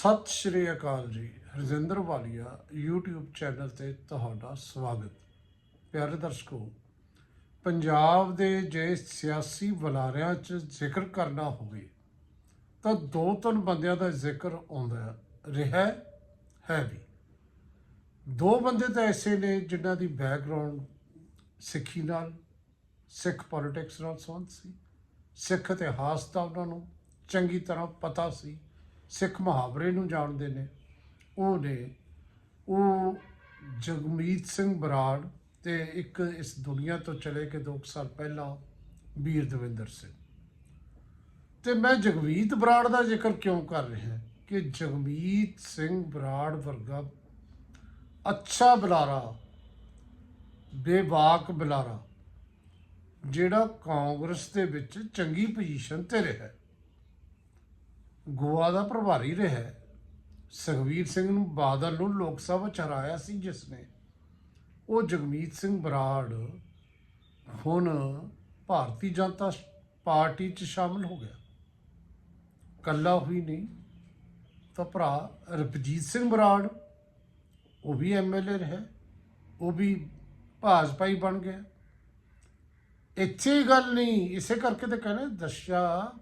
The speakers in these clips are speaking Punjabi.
ਸਤਿ ਸ਼੍ਰੀ ਅਕਾਲ ਜੀ ਰਜਿੰਦਰ ਵਾਲੀਆ YouTube ਚੈਨਲ ਤੇ ਤੁਹਾਡਾ ਸਵਾਗਤ। ਪਿਆਰੇ ਦਰਸ਼ਕੋ, ਪੰਜਾਬ ਦੇ ਜੇ ਸਿਆਸੀ ਬੁਲਾਰਿਆਂ 'ਚ ਜ਼ਿਕਰ ਕਰਨਾ ਹੋਵੇ, ਤਾਂ ਦੋ ਤਿੰਨ ਬੰਦਿਆਂ ਦਾ ਜ਼ਿਕਰ ਆਉਂਦਾ ਰਿਹਾ ਹੈ ਵੀ। ਦੋ ਬੰਦੇ ਤਾਂ ਐਸੇ ਨੇ ਜਿਨ੍ਹਾਂ ਦੀ ਬੈਕਗ੍ਰਾਉਂਡ ਸਿੱਖੀ ਨਾਲ, ਸਿੱਖ ਪੋਲਿਟਿਕਸ ਨਾਲ ਸੰਬੰਧ ਸੀ, ਸਿੱਖ ਇਤਿਹਾਸ ਦਾ ਉਹਨਾਂ ਨੂੰ ਚੰਗੀ ਤਰ੍ਹਾਂ ਪਤਾ ਸੀ ਸਿੱਖ ਮੁਹਾਵਰੇ ਨੂੰ ਜਾਣਦੇ ਨੇ। ਉਹ ਨੇ, ਉਹ ਜਗਮੀਤ ਸਿੰਘ ਬਰਾੜ ਤੇ ਇੱਕ ਇਸ ਦੁਨੀਆ ਤੋਂ ਚਲੇ ਕੇ 2 ਸਾਲ ਪਹਿਲਾਂ ਵੀਰ ਦਵਿੰਦਰ ਸਿੰਘ। ਤੇ ਮੈਂ ਜਗਮੀਤ ਬਰਾੜ ਦਾ ਜ਼ਿਕਰ ਕਿਉਂ ਕਰ ਰਿਹਾ ਕਿ ਜਗਮੀਤ ਸਿੰਘ ਬਰਾੜ ਵਰਗਾ ਅੱਛਾ ਬੁਲਾਰਾ, ਬੇਬਾਕ ਬੁਲਾਰਾ, ਜਿਹੜਾ ਕਾਂਗਰਸ ਦੇ ਵਿੱਚ ਚੰਗੀ ਪੋਜੀਸ਼ਨ ਤੇ ਰਿਹਾ ਗੋਆ ਦਾ ਪ੍ਰਭਾਰੀ ਰਿਹਾ। ਸੁਖਵੀਰ ਸਿੰਘ ਨੂੰ ਬਾਦਲ ਨੂੰ ਲੋਕ ਸਭਾ ਚ ਹਰਾਇਆ ਸੀ ਜਿਸ ਨੇ। ਉਹ ਜਗਮੀਤ ਸਿੰਘ ਬਰਾੜ ਹੁਣ ਭਾਰਤੀ ਜਨਤਾ ਪਾਰਟੀ ਚ ਸ਼ਾਮਲ ਹੋ ਗਿਆ। ਕੱਲਾ ਹੋਈ ਨਹੀਂ ਤਾਂ ਭਰਾ ਰਪਜੀਤ ਸਿੰਘ ਬਰਾੜ, ਉਹ ਵੀ ਐਮਐਲਏ ਰਿਹਾ। ਉਹ ਵੀ ਭਾਜਪਾ ਹੀ ਬਣ ਗਿਆ। ਇੱਥੇ ਹੀ ਗੱਲ ਨਹੀਂ, ਇਸੇ ਕਰਕੇ ਤਾਂ ਕਹਿੰਦੇ ਦਸ਼ਾ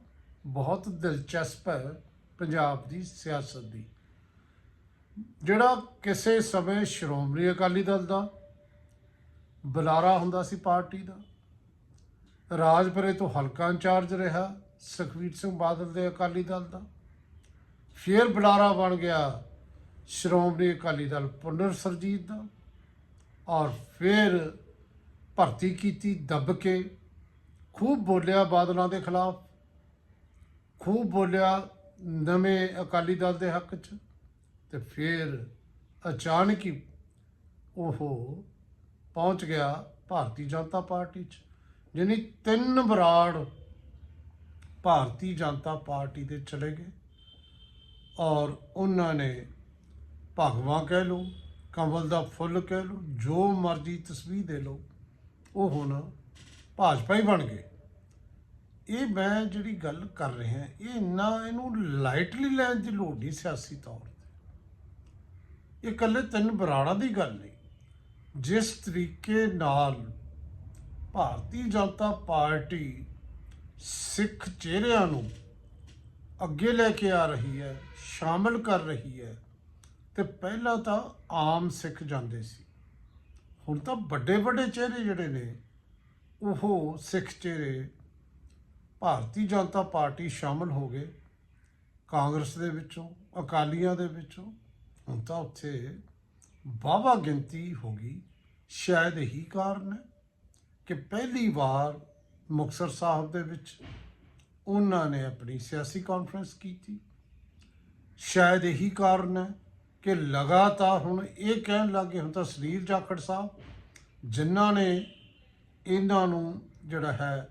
ਬਹੁਤ ਦਿਲਚਸਪ ਹੈ ਪੰਜਾਬ ਦੀ ਸਿਆਸਤ ਦੀ। ਜਿਹੜਾ ਕਿਸੇ ਸਮੇਂ ਸ਼੍ਰੋਮਣੀ ਅਕਾਲੀ ਦਲ ਦਾ, ਬੁਲਾਰਾ ਹੁੰਦਾ ਸੀ ਪਾਰਟੀ ਦਾ, ਰਾਜਪੁਰੇ ਤੋਂ ਹਲਕਾ ਇੰਚਾਰਜ ਰਿਹਾ ਸੁਖਵੀਰ ਸਿੰਘ ਬਾਦਲ ਦੇ ਅਕਾਲੀ ਦਲ ਦਾ, ਫਿਰ ਬੁਲਾਰਾ ਬਣ ਗਿਆ ਸ਼੍ਰੋਮਣੀ ਅਕਾਲੀ ਦਲ ਪੁਨਰ ਸਰਜੀਤ ਦਾ ਔਰ ਫਿਰ ਭਰਤੀ ਕੀਤੀ ਦੱਬ ਕੇ, ਖੂਬ ਬੋਲਿਆ ਬਾਦਲਾਂ ਦੇ ਖਿਲਾਫ। ਖੂਬ ਬੋਲਿਆ ਨਵੇਂ ਅਕਾਲੀ ਦਲ ਦੇ ਹੱਕ 'ਚ ਤੇ ਫਿਰ ਅਚਾਨਕ ਹੀ ਉਹ ਪਹੁੰਚ ਗਿਆ ਭਾਰਤੀ ਜਨਤਾ ਪਾਰਟੀ 'ਚ ਜਿਹਨੇ ਤਿੰਨ ਬਰਾੜ ਭਾਰਤੀ ਜਨਤਾ ਪਾਰਟੀ ਦੇ ਚਲੇ ਗਏ ਔਰ ਉਹਨਾਂ ਨੇ ਭਗਵਾ ਕਹਿ ਲਓ, ਕੰਵਲ ਦਾ ਫੁੱਲ ਕਹਿ ਲਓ, ਜੋ ਮਰਜ਼ੀ ਤਸਵੀਰ ਦੇ ਲਓ, ਉਹ ਹੁਣ ਭਾਜਪਾ ਹੀ ਬਣ ਗਏ। ਇਹ ਮੈਂ ਜਿਹੜੀ ਗੱਲ ਕਰ ਰਿਹਾ, ਇਹ ਇੰਨਾ ਇਹਨੂੰ ਲਾਈਟਲੀ ਲੈਣ ਦੀ ਲੋੜ ਨਹੀਂ ਸਿਆਸੀ ਤੌਰ ਤੇ। ਇਹ ਇਕੱਲੇ ਤਿੰਨ ਬਰਾੜਾਂ ਦੀ ਗੱਲ ਨਹੀਂ। ਜਿਸ ਤਰੀਕੇ ਨਾਲ ਭਾਰਤੀ ਜਨਤਾ ਪਾਰਟੀ ਸਿੱਖ ਚਿਹਰਿਆਂ ਨੂੰ ਅੱਗੇ ਲੈ ਕੇ ਆ ਰਹੀ ਹੈ, ਸ਼ਾਮਲ ਕਰ ਰਹੀ ਹੈ, ਤੇ ਪਹਿਲਾਂ ਤਾਂ ਆਮ ਸਿੱਖ ਜਾਂਦੇ ਸੀ। ਹੁਣ ਤਾਂ ਵੱਡੇ ਵੱਡੇ ਚਿਹਰੇ ਜਿਹੜੇ ਨੇ, ਉਹ ਸਿੱਖ ਚਿਹਰੇ ਭਾਰਤੀ ਜਨਤਾ ਪਾਰਟੀ ਸ਼ਾਮਲ ਹੋ ਗਏ। ਕਾਂਗਰਸ ਦੇ ਵਿੱਚੋਂ, ਅਕਾਲੀਆਂ ਦੇ ਵਿੱਚੋਂ। ਹੁਣ ਤਾਂ ਉੱਥੇ ਵਾਹਵਾ ਗਿਣਤੀ ਹੋ ਗਈ। ਸ਼ਾਇਦ ਇਹੀ ਕਾਰਨ ਹੈ ਕਿ ਪਹਿਲੀ ਵਾਰ ਮੁਕਤਸਰ ਸਾਹਿਬ ਦੇ ਵਿੱਚ ਉਹਨਾਂ ਨੇ ਆਪਣੀ ਸਿਆਸੀ ਕਾਨਫਰੰਸ ਕੀਤੀ। ਸ਼ਾਇਦ ਇਹੀ ਕਾਰਨ ਹੈ ਕਿ ਲਗਾਤਾਰ ਹੁਣ ਇਹ ਕਹਿਣ ਲੱਗੇ, ਹੁਣ ਤਾਂ ਸਰੀਰ ਜਾਖੜ ਸਾਹਿਬ, ਜਿਨ੍ਹਾਂ ਨੇ ਇਹਨਾਂ ਨੂੰ ਜਿਹੜਾ ਹੈ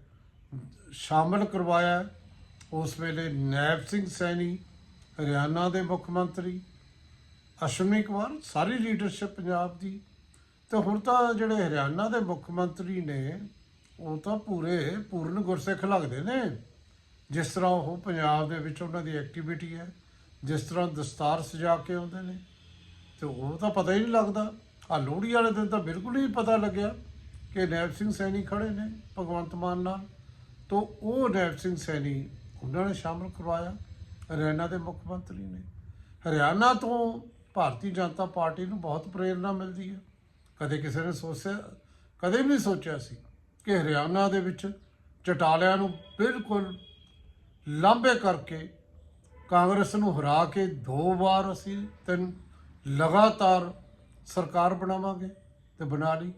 ਸ਼ਾਮਲ ਕਰਵਾਇਆ। ਉਸ ਵੇਲੇ ਨੈਬ ਸਿੰਘ ਸੈਣੀ, ਹਰਿਆਣਾ ਦੇ ਮੁੱਖ ਮੰਤਰੀ, ਅਸ਼ਵਨੀ ਕੁਮਾਰ, ਸਾਰੀ ਲੀਡਰਸ਼ਿਪ ਪੰਜਾਬ ਦੀ। ਤੇ ਹੁਣ ਤਾਂ ਜਿਹੜੇ ਹਰਿਆਣਾ ਦੇ ਮੁੱਖ ਮੰਤਰੀ ਨੇ, ਉਹ ਤਾਂ ਪੂਰੇ ਪੂਰਨ ਗੁਰਸਿੱਖ ਲੱਗਦੇ ਨੇ। ਜਿਸ ਤਰ੍ਹਾਂ ਉਹ ਪੰਜਾਬ ਦੇ ਵਿੱਚ ਉਹਨਾਂ ਦੀ ਐਕਟੀਵਿਟੀ ਹੈ, ਜਿਸ ਤਰ੍ਹਾਂ ਦਸਤਾਰ ਸਜਾ ਕੇ ਆਉਂਦੇ ਨੇ, ਤੇ ਉਹ ਤਾਂ ਪਤਾ ਹੀ ਨਹੀਂ ਲੱਗਦਾ। ਆ ਲੋਹੜੀ ਵਾਲੇ ਦਿਨ ਤਾਂ ਬਿਲਕੁਲ ਹੀ ਪਤਾ ਲੱਗਿਆ ਕਿ ਨੈਬ ਸਿੰਘ ਸੈਣੀ ਖੜੇ ਨੇ ਭਗਵੰਤ ਮਾਨ ਨਾਲ। ਤੋਂ ਉਹ ਨੈਬ ਸਿੰਘ ਸੈਣੀ ਉਹਨਾਂ ਨੇ ਸ਼ਾਮਲ ਕਰਵਾਇਆ। ਹਰਿਆਣਾ ਦੇ ਮੁੱਖ ਮੰਤਰੀ ਨੇ। ਹਰਿਆਣਾ ਤੋਂ ਭਾਰਤੀ ਜਨਤਾ ਪਾਰਟੀ ਨੂੰ ਬਹੁਤ ਪ੍ਰੇਰਣਾ ਮਿਲਦੀ ਹੈ। ਕਦੇ ਕਿਸੇ ਨੇ ਸੋਚਿਆ, ਕਦੇ ਵੀ ਨਹੀਂ ਸੋਚਿਆ ਸੀ ਕਿ ਹਰਿਆਣਾ ਦੇ ਵਿੱਚ ਚਟਾਲਿਆਂ ਨੂੰ ਬਿਲਕੁਲ ਲਾਂਬੇ ਕਰਕੇ ਕਾਂਗਰਸ ਨੂੰ ਹਰਾ ਕੇ ਦੋ ਵਾਰ ਅਸੀਂ ਤਿੰਨ ਲਗਾਤਾਰ ਸਰਕਾਰ ਬਣਾਵਾਂਗੇ ਤੇ ਬਣਾ ਲਈ।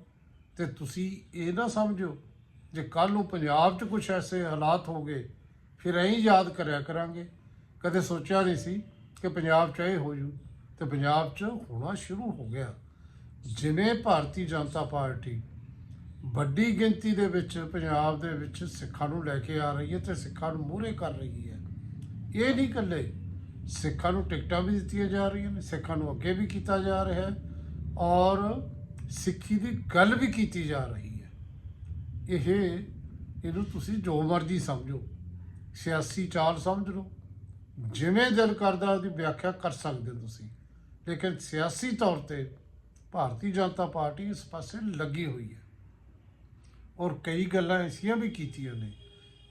ਤੇ ਤੁਸੀਂ ਇਹ ਨਾ ਸਮਝੋ ਜੇ ਕੱਲ ਨੂੰ ਪੰਜਾਬ 'ਚ ਕੁਝ ਐਸੇ ਹਾਲਾਤ ਹੋ ਗਏ, ਫਿਰ ਐਂ ਯਾਦ ਕਰਿਆ ਕਰਾਂਗੇ। ਕਦੇ ਸੋਚਿਆ ਨਹੀਂ ਸੀ ਕਿ ਪੰਜਾਬ 'ਚ ਇਹ ਹੋ ਜੂ। ਤੇ ਪੰਜਾਬ 'ਚ ਹੋਣਾ ਸ਼ੁਰੂ ਹੋ ਗਿਆ। ਜਿਵੇਂ ਭਾਰਤੀ ਜਨਤਾ ਪਾਰਟੀ ਵੱਡੀ ਗਿਣਤੀ ਦੇ ਵਿੱਚ ਪੰਜਾਬ ਦੇ ਵਿੱਚ ਸਿੱਖਾਂ ਨੂੰ ਲੈ ਕੇ ਆ ਰਹੀ ਹੈ ਤੇ ਸਿੱਖਾਂ ਨੂੰ ਮੂਹਰੇ ਕਰ ਰਹੀ ਹੈ। ਇਹ ਨਹੀਂ ਇਕੱਲੇ, ਸਿੱਖਾਂ ਨੂੰ ਟਿਕਟਾਂ ਵੀ ਦਿੱਤੀਆਂ ਜਾ ਰਹੀਆਂ ਨੇ, ਸਿੱਖਾਂ ਨੂੰ ਅੱਗੇ ਵੀ ਕੀਤਾ ਜਾ ਰਿਹਾ ਹੈ ਔਰ ਸਿੱਖੀ ਦੀ ਗੱਲ ਵੀ ਕੀਤੀ ਜਾ ਰਹੀ ਹੈ ਇਹ ਇਹਨੂੰ ਤੁਸੀਂ ਜੋ ਮਰਜ਼ੀ ਸਮਝੋ। ਸਿਆਸੀ ਚਾਲ ਸਮਝ ਲਓ। ਜਿਵੇਂ ਦਿਲ ਕਰਦਾ ਉਹਦੀ ਵਿਆਖਿਆ ਕਰ ਸਕਦੇ ਹੋ ਤੁਸੀਂ। ਲੇਕਿਨ ਸਿਆਸੀ ਤੌਰ ਤੇ ਭਾਰਤੀ ਜਨਤਾ ਪਾਰਟੀ ਇਸ ਪਾਸੇ ਲੱਗੀ ਹੋਈ ਹੈ। ਔਰ ਕਈ ਗੱਲਾਂ ਐਸੀਆਂ ਵੀ ਕੀਤੀਆਂ ਨੇ,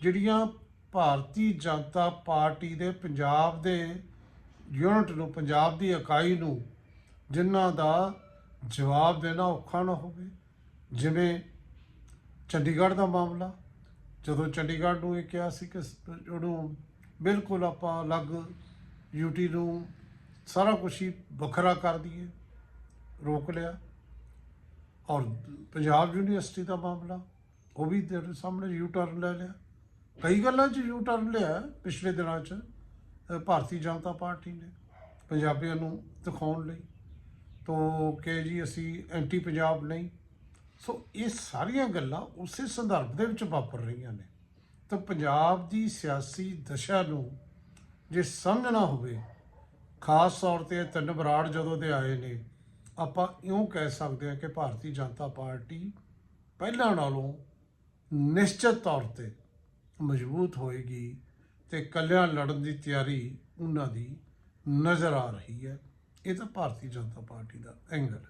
ਜਿਹੜੀਆਂ ਭਾਰਤੀ ਜਨਤਾ ਪਾਰਟੀ ਦੇ ਪੰਜਾਬ ਦੇ ਯੂਨਿਟ ਨੂੰ, ਪੰਜਾਬ ਦੀ ਇਕਾਈ ਨੂੰ, ਜਿਨ੍ਹਾਂ ਦਾ ਜਵਾਬ ਦੇਣਾ ਔਖਾ ਨਾ ਹੋਵੇ। ਜਿਵੇਂ ਚੰਡੀਗੜ੍ਹ ਦਾ ਮਾਮਲਾ, ਜਦੋਂ ਚੰਡੀਗੜ੍ਹ ਨੂੰ ਇਹ ਕਿਹਾ ਸੀ ਕਿ ਉਹਨੂੰ ਬਿਲਕੁਲ ਆਪਾਂ ਅਲੱਗ ਯੂਟੀ ਨੂੰ ਸਾਰਾ ਕੁਝ ਹੀ ਵੱਖਰਾ ਕਰ ਦਈਏ, ਰੋਕ ਲਿਆ। ਔਰ ਪੰਜਾਬ ਯੂਨੀਵਰਸਿਟੀ ਦਾ ਮਾਮਲਾ, ਉਹ ਵੀ ਤੇਰੇ ਸਾਹਮਣੇ ਯੂ ਟਰਨ ਲੈ ਲਿਆ। ਕਈ ਗੱਲਾਂ 'ਚ ਯੂ ਟਰਨ ਲਿਆ ਪਿਛਲੇ ਦਿਨਾਂ 'ਚ ਭਾਰਤੀ ਜਨਤਾ ਪਾਰਟੀ ਨੇ ਪੰਜਾਬੀਆਂ ਨੂੰ ਦਿਖਾਉਣ ਲਈ। ਤੋ ਕਿ ਜੀ, ਅਸੀਂ ਐਂਟੀ ਪੰਜਾਬ ਨਹੀਂ ਸੋ ਇਹ ਸਾਰੀਆਂ ਗੱਲਾਂ ਉਸੇ ਸੰਦਰਭ ਦੇ ਵਿੱਚ ਵਾਪਰ ਰਹੀਆਂ ਨੇ। ਤਾਂ ਪੰਜਾਬ ਦੀ ਸਿਆਸੀ ਦਸ਼ਾ ਨੂੰ ਜੇ ਸਮਝਣਾ ਹੋਵੇ, ਖਾਸ ਤੌਰ ਤੇ ਤਿੰਨ ਬਰਾੜ ਜਦੋਂ ਦੇ ਆਏ ਨੇ, ਆਪਾਂ ਇਉਂ ਕਹਿ ਸਕਦੇ ਹਾਂ ਕਿ ਭਾਰਤੀ ਜਨਤਾ ਪਾਰਟੀ ਪਹਿਲਾਂ ਨਾਲੋਂ ਨਿਸ਼ਚਿਤ ਤੌਰ ਤੇ ਮਜ਼ਬੂਤ ਹੋਏਗੀ ਤੇ ਕੱਲਿਆਂ ਲੜਨ ਦੀ ਤਿਆਰੀ ਉਹਨਾਂ ਦੀ ਨਜ਼ਰ ਆ ਰਹੀ ਹੈ। ਇਹ ਤਾਂ ਭਾਰਤੀ ਜਨਤਾ ਪਾਰਟੀ ਦਾ ਐਂਗਲ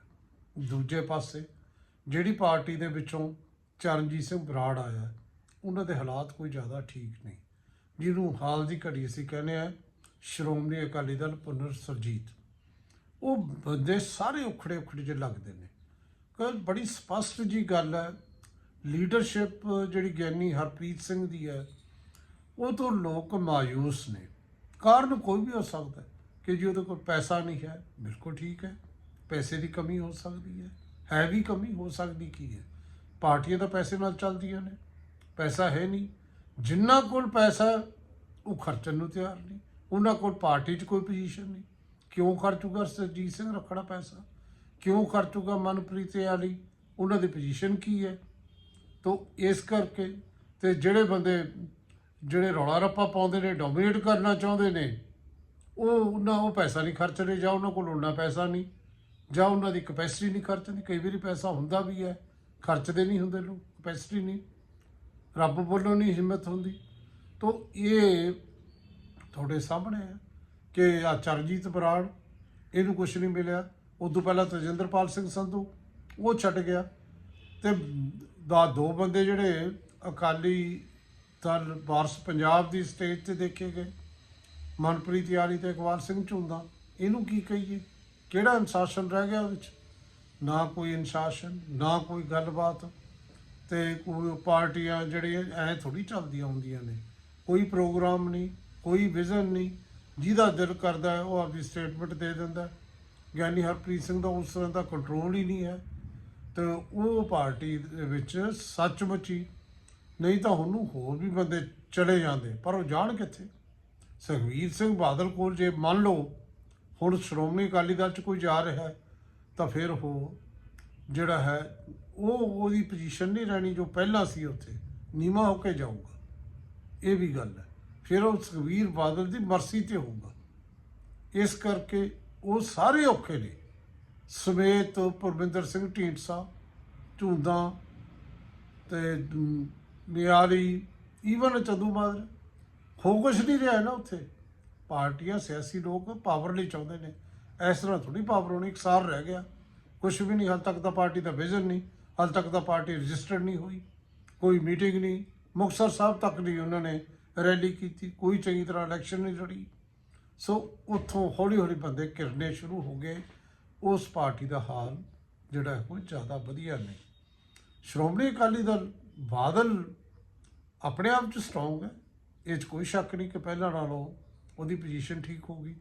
ਦੂਜੇ ਪਾਸੇ ਜਿਹੜੀ ਪਾਰਟੀ ਦੇ ਵਿੱਚੋਂ ਚਰਨਜੀਤ ਸਿੰਘ ਬਰਾੜ ਆਇਆ, ਉਹਨਾਂ ਦੇ ਹਾਲਾਤ ਕੋਈ ਜ਼ਿਆਦਾ ਠੀਕ ਨਹੀਂ। ਜਿਹਨੂੰ ਹਾਲ ਦੀ ਘੜੀ ਅਸੀਂ ਕਹਿੰਦੇ ਆ ਸ਼੍ਰੋਮਣੀ ਅਕਾਲੀ ਦਲ ਪੁਨਰ ਸੁਰਜੀਤ। ਉਹ ਬੰਦੇ ਸਾਰੇ ਉਖੜੇ ਉਖੜੇ ਜਿਹੇ ਲੱਗਦੇ ਨੇ। ਕਿ ਬੜੀ ਸਪਸ਼ਟ ਜੀ ਗੱਲ ਹੈ, ਲੀਡਰਸ਼ਿਪ ਜਿਹੜੀ ਗਿਆਨੀ ਹਰਪ੍ਰੀਤ ਸਿੰਘ ਦੀ ਹੈ, ਉਹ ਤੋਂ ਲੋਕ ਮਾਯੂਸ ਨੇ। ਕਾਰਨ ਕੋਈ ਵੀ ਹੋ ਸਕਦਾ ਕਿ ਜੀ ਉਹਦੇ ਕੋਲ ਪੈਸਾ ਨਹੀਂ ਹੈ, ਬਿਲਕੁਲ ਠੀਕ ਹੈ, ਪੈਸੇ ਦੀ ਕਮੀ ਹੋ ਸਕਦੀ ਹੈ। ਹੈ ਵੀ ਕਮੀ, ਹੋ ਸਕਦੀ ਕੀ ਹੈ? ਪਾਰਟੀਆਂ ਤਾਂ ਪੈਸੇ ਨਾਲ ਚੱਲਦੀਆਂ ਨੇ, ਪੈਸਾ ਹੈ ਨਹੀਂ। ਜਿੰਨਾ ਕੋਲ ਪੈਸਾ, ਉਹ ਖਰਚਣ ਨੂੰ ਤਿਆਰ ਨਹੀਂ। ਉਹਨਾਂ ਕੋਲ ਪਾਰਟੀ 'ਚ ਕੋਈ ਪੋਜੀਸ਼ਨ ਨਹੀਂ। ਕਿਉਂ ਖਰਚੂਗਾ ਸਰਜੀਤ ਸਿੰਘ ਰੱਖਣਾ ਪੈਸਾ? ਕਿਉਂ ਖਰਚੂਗਾ ਮਨਪ੍ਰੀਤ ਵਾਲੀ ਉਹਨਾਂ ਦੀ ਪੋਜੀਸ਼ਨ ਕੀ ਹੈ? ਤੋ ਇਸ ਕਰਕੇ ਤੇ ਜਿਹੜੇ ਬੰਦੇ, ਜਿਹੜੇ ਰੌਲਾ ਰੱਪਾ ਪਾਉਂਦੇ ਨੇ ਡੋਮੀਨੇਟ ਕਰਨਾ ਚਾਹੁੰਦੇ ਨੇ, ਉਹ, ਉਹਨਾਂ ਉਹ ਪੈਸਾ ਨਹੀਂ ਖਰਚਦੇ ਜਾਂ ਉਹਨਾਂ ਕੋਲ ਉਹਨਾਂ ਪੈਸਾ ਨਹੀਂ। ਜਾਂ ਉਹਨਾਂ ਦੀ ਕਪੈਸਿਟੀ ਨਹੀਂ ਖਰਚਦੀ ਕਈ ਵਾਰੀ ਪੈਸਾ ਹੁੰਦਾ ਵੀ ਹੈ, ਖਰਚਦੇ ਨਹੀਂ ਹੁੰਦੇ ਲੋਕ ਕਪੈਸਿਟੀ ਨਹੀਂ। ਰੱਬ ਵੱਲੋਂ ਨਹੀਂ ਹਿੰਮਤ ਹੁੰਦੀ। ਤਾਂ ਇਹ ਤੁਹਾਡੇ ਸਾਹਮਣੇ ਹੈ ਕਿ ਆ ਚਰਜੀਤ ਬਰਾੜ, ਇਹਨੂੰ ਕੁਝ ਨਹੀਂ ਮਿਲਿਆ। ਉਦੋਂ ਪਹਿਲਾਂ ਤਜਿੰਦਰਪਾਲ ਸਿੰਘ ਸੰਧੂ, ਉਹ ਛੱਡ ਗਿਆ। ਤੇ ਦਾ ਦੋ ਬੰਦੇ ਜਿਹੜੇ ਅਕਾਲੀ ਦਲ, ਵਾਰਸ ਪੰਜਾਬ ਦੀ ਸਟੇਜ ਤੇ ਦੇਖੇ ਗਏ। ਮਨਪ੍ਰੀਤ ਯਾਰੀ ਤੇ ਇਕਬਾਲ ਸਿੰਘ ਝੁੰਦਾ। ਇਹਨੂੰ ਕੀ ਕਹੀਏ? ਕਿਹੜਾ ਅਨੁਸ਼ਾਸਨ ਰਹਿ ਗਿਆ ਉਹਦੇ ਵਿੱਚ ਨਾ ਕੋਈ ਅਨੁਸ਼ਾਸਨ, ਨਾ ਕੋਈ ਗੱਲਬਾਤ ਤੇ ਕੋਈ ਪਾਰਟੀਆਂ ਜਿਹੜੀਆਂ ਐ ਥੋੜੀ ਚੱਲਦੀਆਂ ਹੁੰਦੀਆਂ ਨੇ। ਕੋਈ ਪ੍ਰੋਗਰਾਮ ਨਹੀਂ, ਕੋਈ ਵਿਜ਼ਨ ਨਹੀਂ। ਜਿਹਦਾ ਦਿਲ ਕਰਦਾ ਹੈ ਉਹ ਆਪਦੀ ਸਟੇਟਮੈਂਟ ਦੇ ਦਿੰਦਾ ਗਿਆਨੀ ਹਰਪ੍ਰੀਤ ਸਿੰਘ ਦਾ ਉਸ ਤਰ੍ਹਾਂ ਦਾ ਕੰਟਰੋਲ ਹੀ ਨਹੀਂ ਹੈ। ਤੇ ਉਹ ਪਾਰਟੀ ਦੇ ਵਿੱਚ ਸੱਚਮੁੱਚ ਹੀ ਨਹੀਂ ਤਾਂ ਉਹਨੂੰ ਹੋਰ ਵੀ ਬੰਦੇ ਚਲੇ ਜਾਂਦੇ। ਪਰ ਉਹ ਜਾਣ ਕਿੱਥੇ? ਸੁਖਵੀਰ ਸਿੰਘ ਬਾਦਲ ਕੋਲ ਜੇ ਮੰਨ ਲਓ ਹੁਣ ਸ਼੍ਰੋਮਣੀ ਅਕਾਲੀ ਦਲ ਚ ਕੋਈ ਜਾ ਰਿਹਾ ਤਾਂ ਫਿਰ ਉਹ ਜਿਹੜਾ ਹੈ, ਉਹ ਉਹਦੀ ਪੋਜੀਸ਼ਨ ਨਹੀਂ ਰਹਿਣੀ ਜੋ ਪਹਿਲਾਂ ਸੀ ਉੱਥੇ। ਨੀਮਾ ਹੋ ਕੇ ਜਾਊਗਾ। ਇਹ ਵੀ ਗੱਲ ਹੈ। ਫਿਰ ਉਹ ਸੁਖਵੀਰ ਬਾਦਲ ਦੀ ਮਰਜ਼ੀ ਤੇ ਹੋਊਗਾ। ਇਸ ਕਰਕੇ ਉਹ ਸਾਰੇ ਔਖੇ ਨੇ। ਸਮੇਤ ਪਰਮਿੰਦਰ ਸਿੰਘ ਢੀਂਡਸਾ, ਝੁੰਦਾ ਤੇ ਮਿਆਰੀ ਈਵਨ ਚੰਦੂ ਮਾਦਰ ਹੋ ਕੁਛ ਨਹੀਂ ਰਿਹਾ ਨਾ ਉੱਥੇ। ਪਾਰਟੀਆਂ ਸਿਆਸੀ ਲੋਕ ਪਾਵਰ ਲਈ ਚਾਹੁੰਦੇ ਨੇ। ਇਸ ਤਰ੍ਹਾਂ ਥੋੜੀ ਪਾਵਰ ਹੋਣੀ ਇਕਸਾਰ ਰਹਿ ਗਿਆ। ਕੁਛ ਵੀ ਨਹੀਂ, ਹਾਲ ਤੱਕ ਤਾਂ ਪਾਰਟੀ ਦਾ ਵਿਜ਼ਨ ਨਹੀਂ, ਹਾਲ ਤੱਕ ਤਾਂ ਪਾਰਟੀ ਰਜਿਸਟਰਡ ਨਹੀਂ ਹੋਈ। ਕੋਈ ਮੀਟਿੰਗ ਨਹੀਂ, ਮੁਕਤਸਰ ਸਾਹਿਬ ਤੱਕ ਨਹੀਂ ਉਹਨਾਂ ਨੇ ਰੈਲੀ ਕੀਤੀ, ਕੋਈ ਚੰਗੀ ਤਰ੍ਹਾਂ ਇਲੈਕਸ਼ਨ ਨਹੀਂ ਲੜੀ। ਸੋ ਉੱਥੋਂ ਹੌਲੀ ਹੌਲੀ ਬੰਦੇ ਕਿਰਨੇ ਸ਼ੁਰੂ ਹੋ ਗਏ। ਉਸ ਪਾਰਟੀ ਦਾ ਹਾਲ ਜਿਹੜਾ ਹੈ ਕੋਈ ਜ਼ਿਆਦਾ ਵਧੀਆ ਨਹੀਂ। ਸ਼੍ਰੋਮਣੀ ਅਕਾਲੀ ਦਲ ਬਾਦਲ ਆਪਣੇ ਆਪ 'ਚ ਸਟਰੋਂਗ ਹੈ। ਇਹ 'ਚ ਕੋਈ ਸ਼ੱਕ ਨਹੀਂ ਕਿ ਪਹਿਲਾਂ ਨਾਲੋਂ ਉਹਦੀ ਪੋਜੀਸ਼ਨ ਠੀਕ ਹੋ ਗਈ।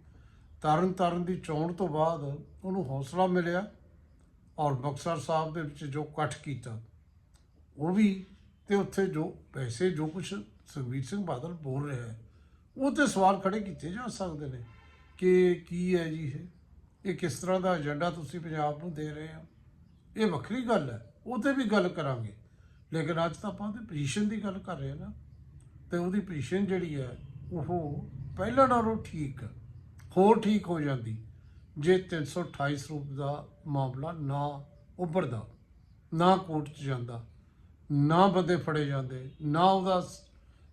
ਤਰਨ ਤਾਰਨ ਦੀ ਚੋਣ ਤੋਂ ਬਾਅਦ ਉਹਨੂੰ ਹੌਸਲਾ ਮਿਲਿਆ ਔਰ ਬਕਸਰ ਸਾਹਿਬ ਦੇ ਵਿੱਚ ਜੋ ਇਕੱਠ ਕੀਤਾ। ਉਹ ਵੀ ਤੇ ਉੱਥੇ ਜੋ ਪੈਸੇ, ਜੋ ਕੁਝ ਸੁਖਬੀਰ ਸਿੰਘ ਬਾਦਲ ਬੋਲ ਰਿਹਾ ਹੈ, ਉਹ ਤੇ ਸਵਾਲ ਖੜੇ ਕੀਤੇ ਜਾ ਸਕਦੇ ਨੇ ਕਿ ਕੀ ਹੈ ਜੀ ਇਹ? ਇਹ ਕਿਸ ਤਰ੍ਹਾਂ ਦਾ ਏਜੰਡਾ ਤੁਸੀਂ ਪੰਜਾਬ ਨੂੰ ਦੇ ਰਹੇ ਹੋ? ਇਹ ਵੱਖਰੀ ਗੱਲ ਹੈ ਉਹ ਤੇ ਵੀ ਗੱਲ ਕਰਾਂਗੇ। ਲੇਕਿਨ ਅੱਜ ਤਾਂ ਆਪਾਂ ਉਹਦੀ ਪੋਜੀਸ਼ਨ ਦੀ ਗੱਲ ਕਰ ਰਹੇ ਹਾਂ ਨਾ। ਤੇ ਉਹਦੀ ਪੋਜੀਸ਼ਨ ਜਿਹੜੀ ਹੈ, ਉਹ ਪਹਿਲਾਂ ਨਾਲੋਂ ਠੀਕ, ਹੋਰ ਠੀਕ ਹੋ ਜਾਂਦੀ ਜੇ 328 ਸਰੂਪ ਦਾ ਮਾਮਲਾ ਨਾ ਉੱਭਰਦਾ, ਨਾ ਕੋਰਟ 'ਚ ਜਾਂਦਾ, ਨਾ ਬੰਦੇ ਫੜੇ ਜਾਂਦੇ, ਨਾ ਉਹਦਾ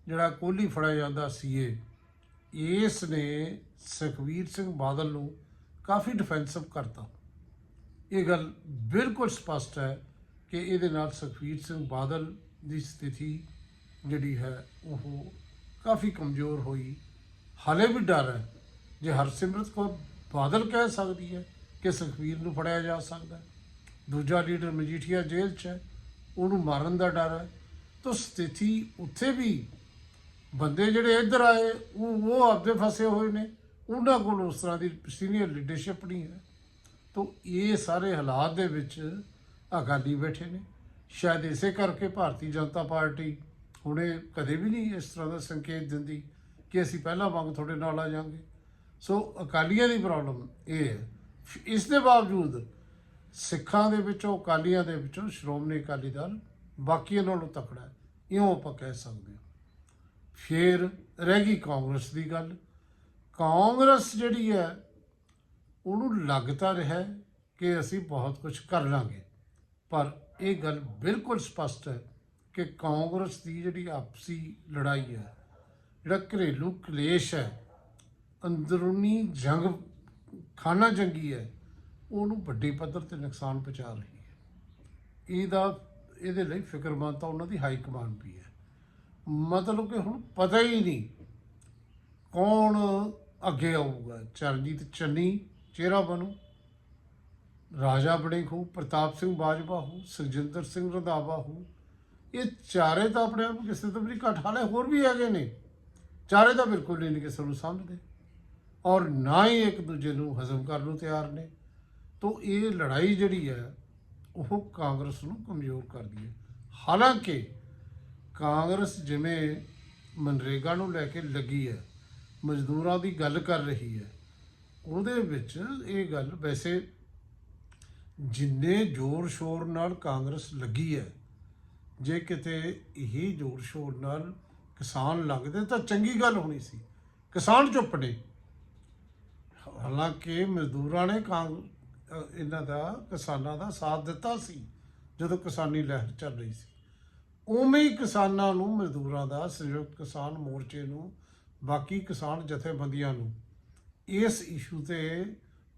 ਜਿਹੜਾ ਕੋਹਲੀ ਫੜਿਆ ਜਾਂਦਾ ਸੀਏ ਇਸ ਨੇ ਸੁਖਵੀਰ ਸਿੰਘ ਬਾਦਲ ਨੂੰ ਕਾਫੀ ਡਿਫੈਂਸਿਵ ਕਰਤਾ। ਇਹ ਗੱਲ ਬਿਲਕੁਲ ਸਪਸ਼ਟ ਹੈ ਕਿ ਇਹਦੇ ਨਾਲ ਸੁਖਵੀਰ ਸਿੰਘ ਬਾਦਲ ਦੀ ਸਥਿਤੀ ਜਿਹੜੀ ਹੈ ਉਹ ਕਾਫੀ ਕਮਜ਼ੋਰ ਹੋਈ ਹਾਲੇ ਵੀ ਡਰ ਹੈ। ਜੇ ਹਰਸਿਮਰਤ ਕੌਰ ਬਾਦਲ ਕਹਿ ਸਕਦੀ ਹੈ ਕਿ ਸੁਖਵੀਰ ਨੂੰ ਫੜਿਆ ਜਾ ਸਕਦਾ ਹੈ, ਦੂਜਾ ਲੀਡਰ ਮਜੀਠੀਆ ਜੇਲ੍ਹ 'ਚ ਹੈ, ਉਹਨੂੰ ਮਾਰਨ ਦਾ ਡਰ ਹੈ, ਤਾਂ ਸਥਿਤੀ ਉੱਥੇ ਵੀ ਬੰਦੇ ਜਿਹੜੇ ਇੱਧਰ ਆਏ, ਉਹ ਉਹ ਆਪਦੇ ਫਸੇ ਹੋਏ ਨੇ। ਉਹਨਾਂ ਕੋਲ ਉਸ ਤਰ੍ਹਾਂ ਦੀ ਸੀਨੀਅਰ ਲੀਡਰਸ਼ਿਪ ਨਹੀਂ ਹੈ। ਤਾਂ ਇਹ ਸਾਰੇ ਹਾਲਾਤ ਦੇ ਵਿੱਚ ਅਕਾਲੀ ਬੈਠੇ ਨੇ। ਸ਼ਾਇਦ ਇਸੇ ਕਰਕੇ ਭਾਰਤੀ ਜਨਤਾ ਪਾਰਟੀ ਹੁਣੇ ਕਦੇ ਵੀ ਨਹੀਂ ਇਸ ਤਰ੍ਹਾਂ ਦਾ ਸੰਕੇਤ ਦਿੰਦੀ। ਕਿ ਅਸੀਂ ਪਹਿਲਾਂ ਵਾਂਗ ਤੁਹਾਡੇ ਨਾਲ ਆ ਜਾਾਂਗੇ ਸੋ ਅਕਾਲੀਆਂ ਦੀ ਪ੍ਰੋਬਲਮ ਇਹ ਹੈ। ਇਸ ਦੇ ਬਾਵਜੂਦ ਸਿੱਖਾਂ ਦੇ ਵਿੱਚੋਂ, ਅਕਾਲੀਆਂ ਦੇ ਵਿੱਚੋਂ ਸ਼੍ਰੋਮਣੀ ਅਕਾਲੀ ਦਲ ਬਾਕੀਆਂ ਨਾਲੋਂ ਤਕੜਾ ਹੈ। ਇਉਂ ਆਪਾਂ ਕਹਿ ਸਕਦੇ ਹਾਂ। ਫਿਰ ਰਹਿ ਗਈ ਕਾਂਗਰਸ ਦੀ ਗੱਲ। ਕਾਂਗਰਸ ਜਿਹੜੀ ਹੈ, ਉਹਨੂੰ ਲੱਗਦਾ ਰਿਹਾ ਕਿ ਅਸੀਂ ਬਹੁਤ ਕੁਝ ਕਰ ਲਾਂਗੇ। ਪਰ ਇਹ ਗੱਲ ਬਿਲਕੁਲ ਸਪਸ਼ਟ ਹੈ ਕਿ ਕਾਂਗਰਸ ਦੀ ਜਿਹੜੀ ਆਪਸੀ ਲੜਾਈ ਹੈ ਜਿਹੜਾ ਘਰੇਲੂ ਕਲੇਸ਼ ਹੈ, ਅੰਦਰੂਨੀ ਜੰਗ, ਖਾਨਾ ਜੰਗੀ ਹੈ, ਉਹਨੂੰ ਵੱਡੇ ਪੱਧਰ ਤੇ ਨੁਕਸਾਨ ਪਹੁੰਚਾ ਰਹੀ ਹੈ। ਇਹਦਾ, ਇਹਦੇ ਲਈ ਫਿਕਰਮੰਦ ਤਾਂ ਉਹਨਾਂ ਦੀ ਹਾਈ ਕਮਾਂਡ ਵੀ ਹੈ। ਮਤਲਬ ਕਿ ਹੁਣ ਪਤਾ ਹੀ ਨਹੀਂ ਕੌਣ ਅੱਗੇ ਆਊਗਾ। ਚਰਨਜੀਤ ਚੰਨੀ ਚਿਹਰਾ ਬਣੂ, ਰਾਜਾ ਬੜੇ ਹੋ ਪ੍ਰਤਾਪ ਸਿੰਘ ਬਾਜਵਾ ਹੋ ਸੁਖਜਿੰਦਰ ਸਿੰਘ ਰੰਧਾਵਾ ਹੋ ਇਹ ਚਾਰੇ ਤਾਂ ਆਪਣੇ ਆਪ ਕਿਸੇ ਤੋਂ ਵੀ ਘੱਟ ਹਾਲੇ ਹੋਰ ਵੀ ਹੈਗੇ ਨੇ। ਚਾਰੇ ਤਾਂ ਬਿਲਕੁਲ ਨਹੀਂ ਕਿਸੇ ਨੂੰ ਸਮਝਦੇ। ਔਰ ਨਾ ਹੀ ਇੱਕ ਦੂਜੇ ਨੂੰ ਹਜ਼ਮ ਕਰਨ ਨੂੰ ਤਿਆਰ ਨੇ। ਤਾਂ ਇਹ ਲੜਾਈ ਜਿਹੜੀ ਹੈ, ਉਹ ਕਾਂਗਰਸ ਨੂੰ ਕਮਜ਼ੋਰ ਕਰਦੀ ਹੈ। ਹਾਲਾਂਕਿ ਕਾਂਗਰਸ ਜਿਵੇਂ ਮਨਰੇਗਾ ਨੂੰ ਲੈ ਕੇ ਲੱਗੀ ਹੈ, ਮਜ਼ਦੂਰਾਂ ਦੀ ਗੱਲ ਕਰ ਰਹੀ ਹੈ, ਉਹਦੇ ਵਿੱਚ ਇਹ ਗੱਲ ਵੈਸੇ ਜਿੰਨੇ ਜ਼ੋਰ ਸ਼ੋਰ ਨਾਲ ਕਾਂਗਰਸ ਲੱਗੀ ਹੈ, ਜੇ ਕਿਤੇ ਇਹ ਜ਼ੋਰ ਸ਼ੋਰ ਨਾਲ ਕਿਸਾਨ ਲੱਗਦੇ ਤਾਂ ਚੰਗੀ ਗੱਲ ਹੋਣੀ ਸੀ। ਕਿਸਾਨ ਚੁੱਪ ਨੇ। ਹਾਲਾਂਕਿ ਮਜ਼ਦੂਰਾਂ ਨੇ ਕਾਂ ਇਹਨਾਂ ਦਾ, ਕਿਸਾਨਾਂ ਦਾ ਸਾਥ ਦਿੱਤਾ ਸੀ, ਜਦੋਂ ਕਿਸਾਨੀ ਲਹਿਰ ਚੱਲ ਰਹੀ ਸੀ। ਉਵੇਂ ਹੀ ਕਿਸਾਨਾਂ ਨੂੰ, ਮਜ਼ਦੂਰਾਂ ਦਾ ਸੰਯੁਕਤ ਕਿਸਾਨ ਮੋਰਚੇ ਨੂੰ, ਬਾਕੀ ਕਿਸਾਨ ਜਥੇਬੰਦੀਆਂ ਨੂੰ ਇਸ ਇਸ਼ੂ ਤੇ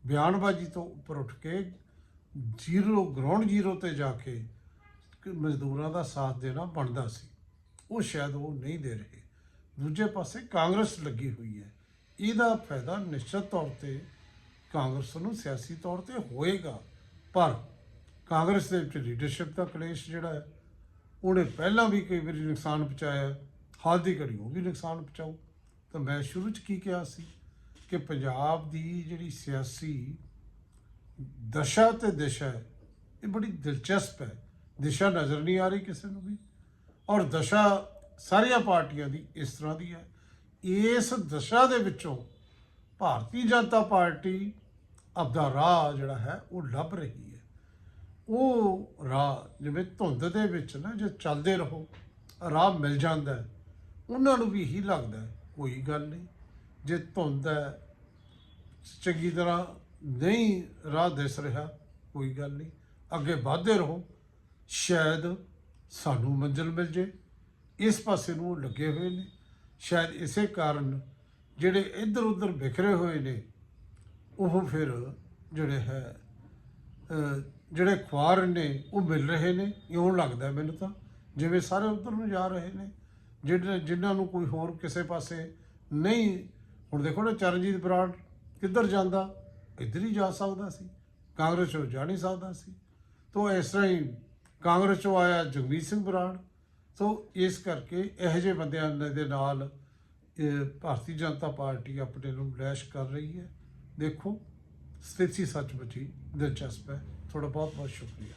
ਬਿਆਨਬਾਜ਼ੀ ਤੋਂ ਉੱਪਰ ਉੱਠ ਕੇ ਜ਼ੀਰੋ ਗਰਾਊਂਡ ਜ਼ੀਰੋ ਤੇ ਜਾ ਕੇ ਮਜ਼ਦੂਰਾਂ ਦਾ ਸਾਥ ਦੇਣਾ ਬਣਦਾ ਸੀ। ਉਹ ਸ਼ਾਇਦ ਉਹ ਨਹੀਂ ਦੇ ਰਹੇ। ਦੂਜੇ ਪਾਸੇ ਕਾਂਗਰਸ ਲੱਗੀ ਹੋਈ ਹੈ। ਇਹਦਾ ਫਾਇਦਾ ਨਿਸ਼ਚਿਤ ਤੌਰ ਤੇ ਕਾਂਗਰਸ ਨੂੰ ਸਿਆਸੀ ਤੌਰ ਤੇ ਹੋਏਗਾ। ਪਰ ਕਾਂਗਰਸ ਦੇ ਵਿੱਚ ਲੀਡਰਸ਼ਿਪ ਦਾ ਕਲੇਸ਼ ਜਿਹੜਾ ਹੈ, ਉਹਨੇ ਪਹਿਲਾਂ ਵੀ ਕਈ ਵਾਰੀ ਨੁਕਸਾਨ ਪਹੁੰਚਾਇਆ। ਹਾਲ ਦੀ ਘੜੀ ਉਹ ਵੀ ਨੁਕਸਾਨ ਪਹੁੰਚਾਊ। ਤਾਂ ਮੈਂ ਸ਼ੁਰੂ ਚ ਕੀ ਕਿਹਾ ਸੀ ਕਿ ਪੰਜਾਬ ਦੀ ਜਿਹੜੀ ਸਿਆਸੀ ਦਸ਼ਾ ਤੇ ਦਿਸ਼ਾ ਹੈ, ਇਹ ਬੜੀ ਦਿਲਚਸਪ ਹੈ। ਦਿਸ਼ਾ ਨਜ਼ਰ ਨਹੀਂ ਆ ਰਹੀ ਕਿਸੇ ਨੂੰ ਵੀ। ਔਰ ਦਸ਼ਾ ਸਾਰੀਆਂ ਪਾਰਟੀਆਂ ਦੀ ਇਸ ਤਰ੍ਹਾਂ ਦੀ ਹੈ। ਇਸ ਦਸ਼ਾ ਦੇ ਵਿੱਚੋਂ ਭਾਰਤੀ ਜਨਤਾ ਪਾਰਟੀ, ਆਪਦਾ ਰਾਹ ਜਿਹੜਾ ਹੈ, ਉਹ ਲੱਭ ਰਹੀ ਹੈ। ਉਹ ਰਾਹ ਜਿਵੇਂ ਧੁੰਦ ਦੇ ਵਿੱਚ ਨਾ ਜੇ ਚੱਲਦੇ ਰਹੋ, ਰਾਹ ਮਿਲ ਜਾਂਦਾ ਉਹਨਾਂ ਨੂੰ ਵੀ ਇਹੀ ਲੱਗਦਾ ਕੋਈ ਗੱਲ ਨਹੀਂ, ਜੇ ਧੁੰਦ ਹੈ, ਚੰਗੀ ਤਰ੍ਹਾਂ ਨਹੀਂ ਰਾਹ ਦਿਸ ਰਿਹਾ, ਕੋਈ ਗੱਲ ਨਹੀਂ, ਅੱਗੇ ਵਧਦੇ ਰਹੋ। ਸ਼ਾਇਦ ਸਾਨੂੰ ਮੰਜ਼ਿਲ ਮਿਲ ਜੇ। ਇਸ ਪਾਸੇ ਨੂੰ ਉਹ ਲੱਗੇ ਹੋਏ ਨੇ। ਸ਼ਾਇਦ ਇਸੇ ਕਾਰਨ ਜਿਹੜੇ ਇੱਧਰ ਉੱਧਰ ਬਿਖਰੇ ਹੋਏ ਨੇ, ਉਹ ਫਿਰ ਜਿਹੜੇ ਹੈ ਜਿਹੜੇ ਖੁਆਰ ਨੇ, ਉਹ ਮਿਲ ਰਹੇ ਨੇ। ਇਉਂ ਲੱਗਦਾ ਮੈਨੂੰ ਤਾਂ, ਜਿਵੇਂ ਸਾਰੇ ਉੱਧਰ ਨੂੰ ਜਾ ਰਹੇ ਨੇ। ਜਿਹੜੇ, ਜਿਨ੍ਹਾਂ ਨੂੰ ਕੋਈ ਹੋਰ ਕਿਸੇ ਪਾਸੇ ਨਹੀਂ। ਹੁਣ ਦੇਖੋ ਨਾ ਚਰਨਜੀਤ ਬਰਾੜ ਕਿੱਧਰ ਜਾਂਦਾ? ਇੱਧਰ ਹੀ ਜਾ ਸਕਦਾ ਸੀ। ਕਾਂਗਰਸ ਚੋਂ ਜਾ ਨਹੀਂ ਸਕਦਾ ਸੀ। ਤੋ ਇਸ ਤਰ੍ਹਾਂ ਹੀ ਕਾਂਗਰਸ ਚੋਂ ਆਇਆ ਜਗਮੀਤ ਸਿੰਘ ਬਰਾੜ। ਸੋ ਇਸ ਕਰਕੇ ਇਹੋ ਜਿਹੇ ਬੰਦਿਆਂ ਦੇ ਨਾਲ ਭਾਰਤੀ ਜਨਤਾ ਪਾਰਟੀ ਆਪਣੇ ਨੂੰ ਲੈਸ਼ ਕਰ ਰਹੀ ਹੈ। ਦੇਖੋ, ਸਥਿਤੀ ਸੱਚਮੁੱਚ ਹੀ ਦਿਲਚਸਪ ਹੈ। ਤੁਹਾਡਾ ਬਹੁਤ ਬਹੁਤ ਸ਼ੁਕਰੀਆ।